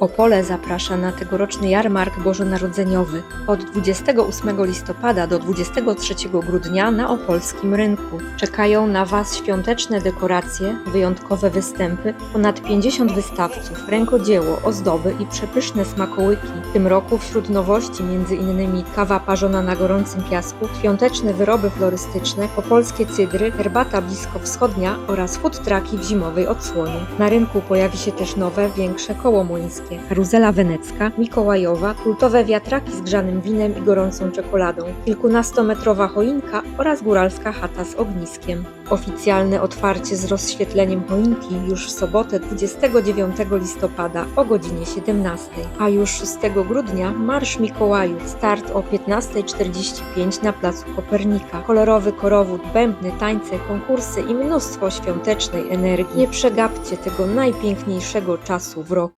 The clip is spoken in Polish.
Opole zaprasza na tegoroczny jarmark bożonarodzeniowy od 28 listopada do 23 grudnia na opolskim rynku. Czekają na Was świąteczne dekoracje, wyjątkowe występy, ponad 50 wystawców, rękodzieło, ozdoby i przepyszne smakołyki. W tym roku wśród nowości m.in. kawa parzona na gorącym piasku, świąteczne wyroby florystyczne, opolskie cydry, herbata bliskowschodnia oraz food trucki w zimowej odsłonie. Na rynku pojawi się też nowe, większe koło młyńskie, karuzela wenecka, mikołajowa, kultowe wiatraki z grzanym winem i gorącą czekoladą, kilkunastometrowa choinka oraz góralska chata z ogniskiem. Oficjalne otwarcie z rozświetleniem choinki już w sobotę 29 listopada o godzinie 17, a już 6 grudnia Marsz Mikołajów, start o 15.45 na placu Kopernika. Kolorowy korowód, bębny, tańce, konkursy i mnóstwo świątecznej energii. Nie przegapcie tego najpiękniejszego czasu w roku.